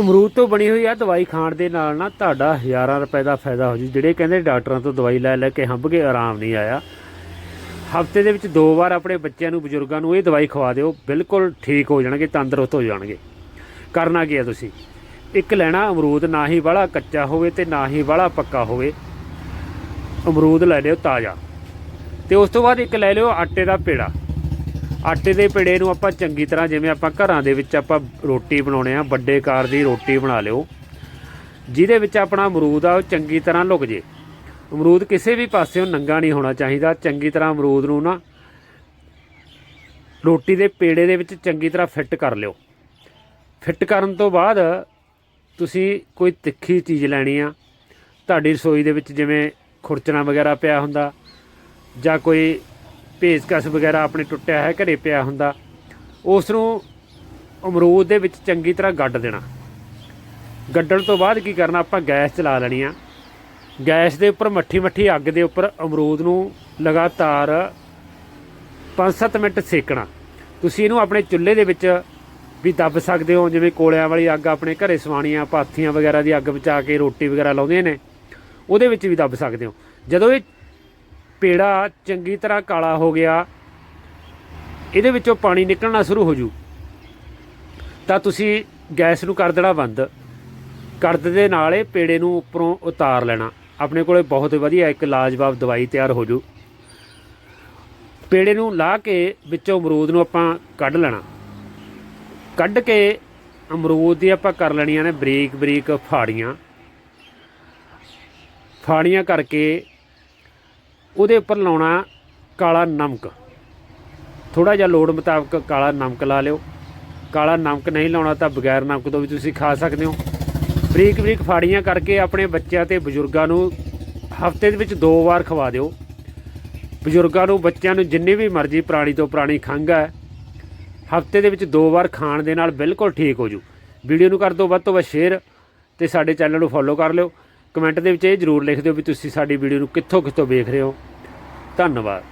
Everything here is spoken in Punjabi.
ਅਮਰੂਦ ਤੋਂ ਬਣੀ ਹੋਈ ਆ ਦਵਾਈ ਖਾਣ ਦੇ ਨਾਲ ਨਾ ਤੁਹਾਡਾ ਹਜ਼ਾਰਾਂ ਰੁਪਏ ਦਾ ਫਾਇਦਾ ਹੋ ਜੂ। ਜਿਹੜੇ ਕਹਿੰਦੇ ਡਾਕਟਰਾਂ ਤੋਂ ਦਵਾਈ ਲੈ ਲੈ ਕੇ ਹੰਭ ਕੇ ਆਰਾਮ ਨਹੀਂ ਆਇਆ। ਹਫ਼ਤੇ ਦੇ ਵਿੱਚ ਦੋ ਵਾਰ ਆਪਣੇ ਬੱਚਿਆਂ ਨੂੰ, ਬਜ਼ੁਰਗਾਂ ਨੂੰ ਇਹ ਦਵਾਈ ਖਵਾ ਦਿਓ, ਬਿਲਕੁਲ ਠੀਕ ਹੋ ਜਾਣਗੇ, ਤੰਦਰੁਸਤ ਹੋ ਜਾਣਗੇ। ਕਰਨਾ ਕੀ ਹੈ ਤੁਸੀਂ? ਇੱਕ ਲੈਣਾ ਅਮਰੂਦ, ਨਾ ਹੀ ਵਾਲਾ ਕੱਚਾ ਹੋਵੇ ਤੇ ਨਾ ਹੀ ਵਾਲਾ ਪੱਕਾ ਹੋਵੇ। ਅਮਰੂਦ ਲੈ ਲਿਓ ਤਾਜ਼ਾ। ਤੇ ਉਸ ਤੋਂ ਬਾਅਦ ਇੱਕ ਲੈ ਲਿਓ ਆਟੇ ਦਾ ਪੇੜਾ। ਆਟੇ ਦੇ ਪੇੜੇ ਨੂੰ ਆਪਾਂ ਚੰਗੀ ਤਰ੍ਹਾਂ ਜਿਵੇਂ ਆਪਾਂ ਘਰਾਂ ਦੇ ਵਿੱਚ ਆਪਾਂ ਰੋਟੀ ਬਣਾਉਣੇ ਆ, ਵੱਡੇ ਕਾਰ ਦੀ ਰੋਟੀ ਬਣਾ ਲਿਓ। ਜਿਹਦੇ ਵਿੱਚ ਆਪਣਾ ਅਮਰੂਦ ਆ, ਉਹ ਚੰਗੀ ਤਰ੍ਹਾਂ ਲੁਕ ਜੇ। ਅਮਰੂਦ ਕਿਸੇ ਵੀ ਪਾਸਿਓਂ ਨੰਗਾ ਨਹੀਂ ਹੋਣਾ ਚਾਹੀਦਾ, ਚੰਗੀ ਤਰ੍ਹਾਂ ਅਮਰੂਦ ਨੂੰ ਨਾ ਰੋਟੀ ਦੇ ਪੇੜੇ ਦੇ ਵਿੱਚ ਚੰਗੀ ਤਰ੍ਹਾਂ ਫਿੱਟ ਕਰ ਲਿਓ। ਫਿੱਟ ਕਰਨ ਤੋਂ ਬਾਅਦ ਤੁਸੀਂ ਕੋਈ ਤਿੱਖੀ ਚੀਜ਼ ਲੈਣੀ ਆ। ਤੁਹਾਡੀ ਰਸੋਈ ਦੇ ਵਿੱਚ ਜਿਵੇਂ ਖੁਰਚਣਾ ਵਗੈਰਾ ਪਿਆ ਹੁੰਦਾ ਜਾਂ ਕੋਈ ਪੇਚਕਸ ਵਗੈਰਾ ਆਪਣੇ ਟੁੱਟਿਆ ਹੈ, ਘਰੇ ਪਿਆ ਹੁੰਦਾ ਉਸ ਨੂੰ ਅਮਰੂਦ ਦੇ ਵਿੱਚ ਚੰਗੀ ਤਰ੍ਹਾਂ ਗੱਡ ਦੇਣਾ। ਗੱਡਣ ਤੋਂ ਬਾਅਦ ਕੀ ਕਰਨਾ, ਆਪਾਂ ਗੈਸ ਚਲਾ ਲੈਣੀ ਆ। ਗੈਸ ਦੇ ਉੱਪਰ ਮੱਠੀ ਮੱਠੀ ਅੱਗ ਦੇ ਉੱਪਰ ਅਮਰੂਦ ਨੂੰ ਲਗਾਤਾਰ 5-7 ਮਿੰਟ ਸੇਕਣਾ। ਤੁਸੀਂ ਇਹਨੂੰ ਆਪਣੇ ਚੁੱਲ੍ਹੇ ਦੇ ਵਿੱਚ ਵੀ ਦੱਬ ਸਕਦੇ ਹੋ, ਜਿਵੇਂ ਕੋਲਿਆਂ ਵਾਲੀ ਅੱਗ ਆਪਣੇ ਘਰੇ ਸਵਾਣੀਆਂ, ਪਾਥੀਆਂ ਵਗੈਰਾ ਦੀ ਅੱਗ ਬਚਾ ਕੇ ਰੋਟੀ ਵਗੈਰਾ ਲਾਉਂਦੇ ਨੇ, ਉਹਦੇ ਵਿੱਚ ਵੀ ਦੱਬ ਸਕਦੇ ਹੋ। ਜਦੋਂ ਇਹ ਪੇੜਾ ਚੰਗੀ ਤਰ੍ਹਾਂ ਕਾਲਾ ਹੋ ਗਿਆ, ਇਹਦੇ ਵਿੱਚੋਂ ਪਾਣੀ ਨਿਕਲਣਾ ਸ਼ੁਰੂ ਹੋ ਜੂ। ਤਾਂ ਤੁਸੀਂ ਗੈਸ ਨੂੰ ਕਰ ਦੇਣਾ ਬੰਦ। ਕਰਦ ਦੇ ਨਾਲ ਇਹ ਪੇੜੇ ਨੂੰ ਉੱਪਰੋਂ ਉਤਾਰ ਲੈਣਾ। ਆਪਣੇ ਕੋਲੇ ਬਹੁਤ ਵਧੀਆ ਇੱਕ ਲਾਜਵਾਬ ਦਵਾਈ ਤਿਆਰ ਹੋ ਜੂ। ਪੇੜੇ ਨੂੰ ਲਾ ਕੇ ਵਿੱਚੋਂ ਅਮਰੂਦ ਨੂੰ ਆਪਾਂ ਕੱਢ ਲੈਣਾ। ਕੱਢ ਕੇ ਅਮਰੂਦ ਦੀ ਆਪਾਂ ਕਰ ਲੈਣੀਆਂ ਨੇ ਬਰੀਕ ਬਰੀਕ ਫਾੜੀਆਂ। ਫਾੜੀਆਂ ਕਰਕੇ ਉਹਦੇ ਉੱਪਰ ਲਾਉਣਾ ਕਾਲਾ ਨਮਕ। ਥੋੜਾ ਜਿਹਾ ਲੋੜ ਮੁਤਾਬਕ ਕਾਲਾ ਨਮਕ ਲਾ ਲਿਓ। ਕਾਲਾ ਨਮਕ ਨਹੀਂ ਲਾਉਣਾ ਤਾਂ ਬਗੈਰ ਨਮਕ ਤੋਂ ਵੀ ਤੁਸੀਂ ਖਾ ਸਕਦੇ ਹੋ। ਬਰੀਕ ਬਰੀਕ ਫਾੜੀਆਂ ਕਰਕੇ ਆਪਣੇ ਬੱਚਿਆਂ ਤੇ ਬਜ਼ੁਰਗਾਂ ਨੂੰ ਹਫ਼ਤੇ ਦੇ ਵਿੱਚ ਦੋ ਵਾਰ ਖਵਾ ਦਿਓ। ਬਜ਼ੁਰਗਾਂ ਨੂੰ, ਬੱਚਿਆਂ ਨੂੰ ਜਿੰਨੀ ਵੀ ਮਰਜ਼ੀ ਪੁਰਾਣੀ ਤੋਂ ਪੁਰਾਣੀ ਖੰਘ ਹੈ, ਹਫ਼ਤੇ ਦੇ ਵਿੱਚ ਦੋ ਵਾਰ ਖਾਣ ਦੇ ਨਾਲ ਬਿਲਕੁਲ ਠੀਕ ਹੋ ਜੂ। ਵੀਡੀਓ ਨੂੰ ਕਰ ਦਿਓ ਵੱਧ ਤੋਂ ਵੱਧ ਸ਼ੇਅਰ ਤੇ ਸਾਡੇ ਚੈਨਲ ਨੂੰ ਫੋਲੋ ਕਰ ਲਿਓ। ਕਮੈਂਟ ਦੇ ਵਿੱਚ ਇਹ ਜ਼ਰੂਰ ਲਿਖ ਦਿਓ ਵੀ ਤੁਸੀਂ ਸਾਡੀ ਵੀਡੀਓ ਨੂੰ ਕਿੱਥੋਂ ਕਿੱਥੋਂ ਵੇਖ ਰਹੇ ਹੋ। ਧੰਨਵਾਦ।